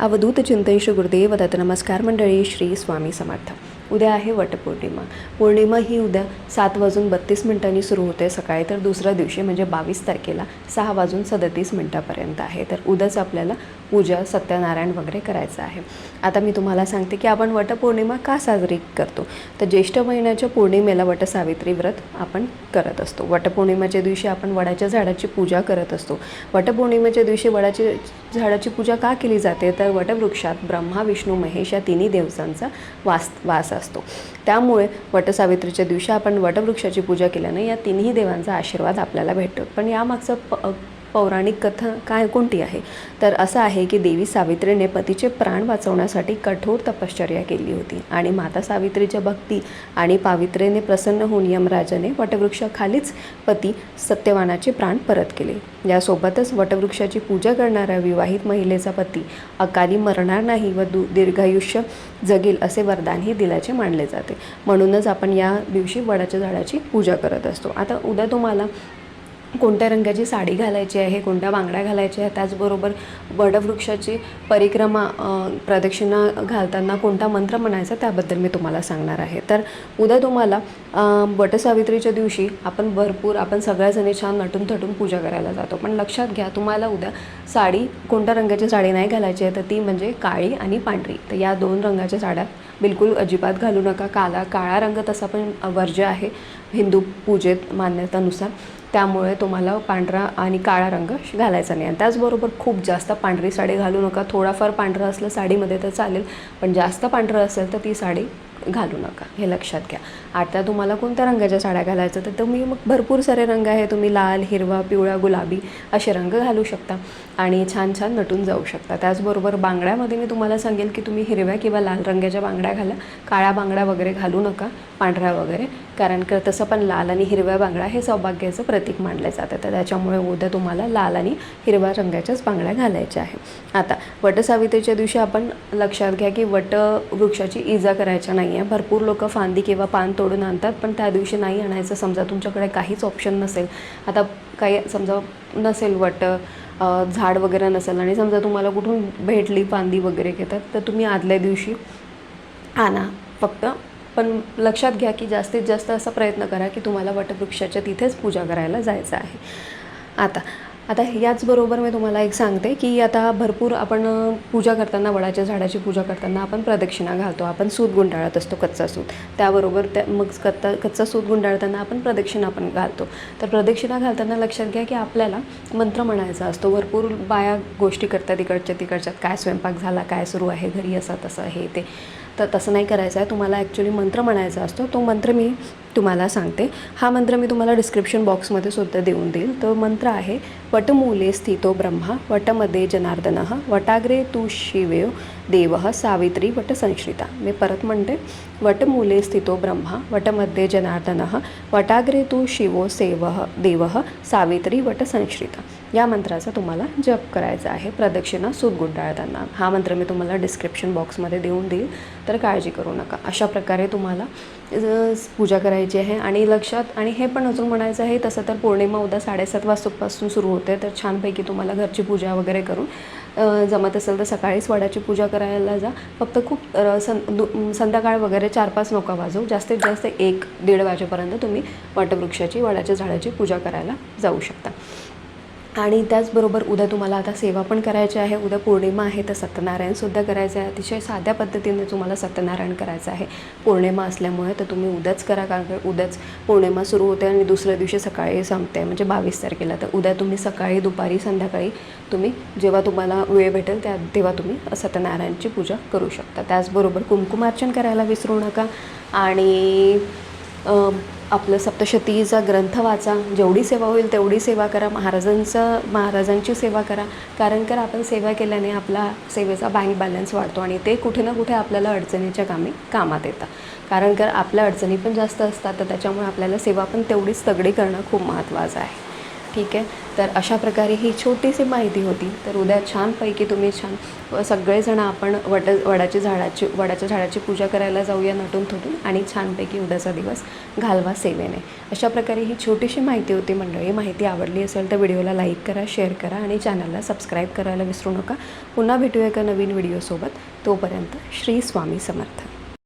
अवधूत चिंतन श्री गुरुदेव दत्त नमस्कार मंडळी श्री स्वामी समर्थ. उद्या आहे वटपौर्णिमा. पौर्णिमा ही उद्या सात वाजून बत्तीस मिनिटांनी सुरू होते. सकाळी तर दुसऱ्या दिवशी म्हणजे बावीस तारखेला सहा वाजून सदतीस मिनटापर्यंत आहे. तर उद्याच आपल्याला पूजा सत्यनारायण वगैरे करायचं आहे. आता मी तुम्हाला सांगते की आपण वटपौर्णिमा का साजरी करतो? तर ज्येष्ठ महिन्याच्या पौर्णिमेला वटसावित्री व्रत आपण करत असतो. वटपौर्णिमेच्या दिवशी आपण वडाच्या झाडाची पूजा करत असतो. वटपौर्णिमेच्या दिवशी वडाची झाडाची पूजा का केली जाते? तर वटवृक्षात ब्रह्मा विष्णू महेश या तिन्ही देवतांचा वास वास असतो. त्यामुळे वटसावित्रीच्या दिवशी आपण वटवृक्षाची पूजा केल्याने या तिन्ही देवांचा आशीर्वाद आपल्याला भेटतो. पण यामागचं प पौराणिक कथा काय कोणती आहे? तर असं आहे की देवी सावित्रीने पतीचे प्राण वाचवण्यासाठी कठोर तपश्चर्या केली होती आणि माता सावित्रीच्या भक्ती आणि पावित्र्याने प्रसन्न होऊन यमराजाने वटवृक्षाखालीच पती सत्यवानाचे प्राण परत केले. यासोबतच वटवृक्षाची पूजा करणाऱ्या विवाहित महिलेचा पती अकाली मरणार नाही व दु दीर्घायुष्य जगेल असे वरदानही दिल्याचे मानले जाते. म्हणूनच आपण या दिवशी वडाच्या झाडाची पूजा करत असतो. आता उद्या तुम्हाला कोणत्या रंगाची साडी घालायची आहे कोणत्या बांगड्या घालायच्या आहे त्याचबरोबर वडवृक्षाची परिक्रमा प्रदक्षिणा घालताना कोणता मंत्र म्हणायचा त्याबद्दल मी तुम्हाला सांगणार आहे. तर उद्या तुम्हाला वटसावित्रीच्या दिवशी आपण भरपूर आपण सगळ्याजणी छान नटून थटून पूजा करायला जातो. पण लक्षात घ्या तुम्हाला उद्या साडी कोणत्या रंगाची साडी नाही घालायची आहे तर ती म्हणजे काळी आणि पांढरी. तर या दोन रंगाच्या साड्या बिलकुल अजिबात घालू नका. काला काळा रंग तसा पण वर्ज्य आहे. हिंदू पूजेत मान्यतानुसार. त्यामुळे तुम्हाला पांढरा आणि काळा रंग घालायचा नाही. आणि त्याचबरोबर खूप जास्त पांढरी साडी घालू नका. थोडाफार पांढरं असलं साडीमध्ये तर चालेल. पण जास्त पांढरं असेल तर ती साडी घालू नका. हे लक्षात घ्या. आता तुम्हाला कोणत्या रंगाच्या साड्या घालायचं तर तुम्ही मग भरपूर सारे रंग आहे. तुम्ही लाल हिरवा पिवळा गुलाबी असे रंग घालू शकता आणि छान छान नटून जाऊ शकता. त्याचबरोबर बांगड्यामध्ये मी तुम्हाला सांगेल की तुम्ही हिरव्या किंवा लाल रंगाच्या बांगड्या घाला. काळ्या बांगड्या वगैरे घालू नका पांढऱ्या वगैरे. कारण का तसं पण लाल आणि हिरव्या बांगड्या हे सौभाग्याचं प्रतीक मानलं जातं तर त्याच्यामुळे उद्या तुम्हाला लाल आणि हिरव्या रंगाच्याच बांगड्या घालायच्या आहे आता वटसावित्रीच्या दिवशी आपण लक्षात घ्या की वट वृक्षाची इजा करायच्या नाही आहे भरपूर लोक फांदी किंवा पान तोडून आणतात पण त्या दिवशी नाही आणायचं. समजा तुमच्याकडे काहीच ऑप्शन नसेल. आता काही समजा नसेल वट झाड वगैरे नसेल आणि समजा तुम्हाला कुठून भेटली फांदी वगैरे घेतात तर तुम्ही आदल्या दिवशी आणा फक्त. पण लक्षात घ्या की जास्तीत जास्त असा प्रयत्न करा की तुम्हाला वटवृक्षाच्या तिथेच पूजा करायला जायचं आहे. आता आता याचबरोबर मी तुम्हाला एक सांगते की आता भरपूर आपण पूजा करताना वडाच्या झाडाची पूजा करताना आपण प्रदक्षिणा घालतो. आपण सूत गुंडाळत असतो कच्चा सूत. त्याबरोबर त्या मग कच्चा कच्चा सूत गुंडाळताना आपण प्रदक्षिणा पण घालतो. तर प्रदक्षिणा घालताना लक्षात घ्या की आपल्याला मंत्र म्हणायचा असतो. भरपूर बाया गोष्टी करतात इकडच्या तिकडच्यात काय स्वयंपाक झाला काय सुरू आहे घरी असं तसं हे ते. तर तसं नाही करायचं आहे. तुम्हाला ॲक्च्युली मंत्र म्हणायचा असतो. तो मंत्र मी तुम्हाला सांगते. हा मंत्र मी तुम्हाला डिस्क्रिप्शन बॉक्समध्ये सुद्धा देऊन देईल. तो मंत्र आहे वटमूले स्थितो ब्रह्मा वटमध्ये जनार्दन वटाग्रे तू शिवेव देव सावित्री वटसंश्रिता मी परत म्हणते वटमूले स्थितो ब्रह्मा वटमध्ये जनार्दन वटाग्रे तू शिवो सेव देव सावित्री वटसंश्रिता या मंत्राचा तुम्हाला जप करायचा आहे. प्रदक्षिणा सूत गुंडाळताना. हा मंत्र मी तुम्हाला डिस्क्रिप्शन बॉक्समध्ये देऊन देईल. तर काळजी करू नका. अशा प्रकारे तुम्हाला पूजा करायची आहे. आणि लक्षात आणि हे पण अजून म्हणायचं आहे तसं तर पौर्णिमा उद्या साडेसात वाजतापासून सुरू होते. तर छानपैकी तुम्हाला घरची पूजा वगैरे करून जमत असेल तर सकाळीच वडाची पूजा करायला जा. फक्त खूप सं दु संध्याकाळ वगैरे चार पाच नोका वाजवू. जास्तीत जास्त एक दीड वाजेपर्यंत तुम्ही वटवृक्षाची वडाच्या झाडाची पूजा करायला जाऊ शकता. आणि त्याचबरोबर उद्या तुम्हाला आता सेवा पण करायची आहे. उद्या पौर्णिमा आहे तर सत्यनारायणसुद्धा करायचं आहे. अतिशय साध्या पद्धतीने तुम्हाला सत्यनारायण करायचं आहे. पौर्णिमा असल्यामुळे तर तुम्ही उद्याच करा कारण उद्याच पौर्णिमा सुरू होते आणि दुसऱ्या दिवशी सकाळी संपते. म्हणजे बावीस तारखेला. तर उद्या तुम्ही सकाळी दुपारी संध्याकाळी तुम्ही जेव्हा तुम्हाला वेळ भेटेल त्या तेव्हा तुम्ही सत्यनारायणची पूजा करू शकता. त्याचबरोबर कुंकुमार्चन करायला विसरू नका. आणि आपलं सप्तशतीचा ग्रंथ वाचा जेवढी सेवा होईल तेवढी सेवा करा महाराजांचं महाराजांची सेवा करा. कारण कर आपण सेवा केल्याने आपला सेवेचा बँक बॅलन्स वाढतो आणि ते कुठे ना कुठे आपल्याला अडचणीच्या कामी कामात येतं कारण कर आपल्या अडचणी पण जास्त असतात तर त्याच्यामुळे आपल्याला सेवा पण तेवढीच तगडी करणं खूप महत्त्वाचं आहे. ठीक आहे. तर अशा प्रकारे ही छोटीशी माहिती होती. तर उद्या छानपैकी तुम्ही छान सगळेजण आपण वट वडाची झाडाची वडाच्या झाडाची पूजा करायला जाऊया नटून थोटून आणि छानपैकी उद्याचा दिवस घालवा सेवेने. अशा प्रकारे ही छोटीशी माहिती होती मंडळी. माहिती आवडली असेल तर व्हिडिओला लाईक करा शेअर करा आणि चॅनलला सबस्क्राईब करायला विसरू नका. पुन्हा भेटूया एका नवीन व्हिडिओसोबत. तोपर्यंत श्री स्वामी समर्थ.